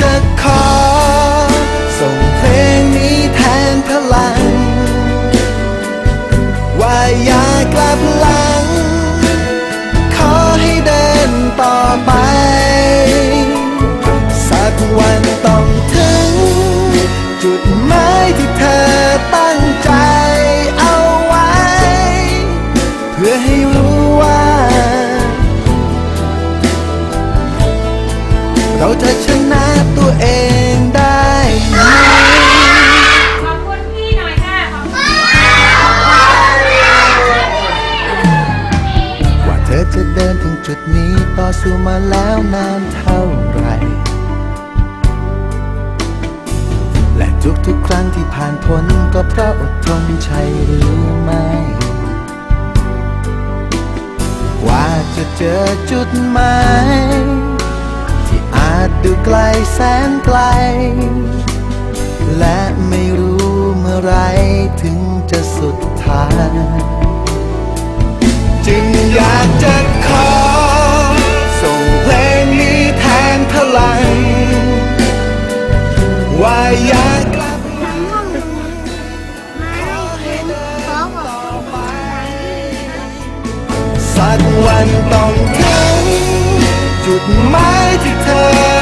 จะขอ ส่งเพลงนี้แทนพลัง ว่าอย่ากลับหลัง ขอให้เดินต่อไป สักวันต้องถึง จุดหมายที่เธอตั้งใจเอาไว้ เพื่อให้รู้ว่า เราจะช อสู้มาแล้วนานเท่าไร และทุกๆครั้งที่ผ่านพ้นก็เพราะอดทนใช่หรือไม่ กว่าจะเจอจุดหมายที่อาจดูไกลแสนไกล และไม่รู้เมื่อไรถึงจะสุดทางจึงอยากจะขอ อยากกลับทั้งห้องเลยนะไม่เห็นขอบอกสักวันต้องถึงจุดหมายที่เธอ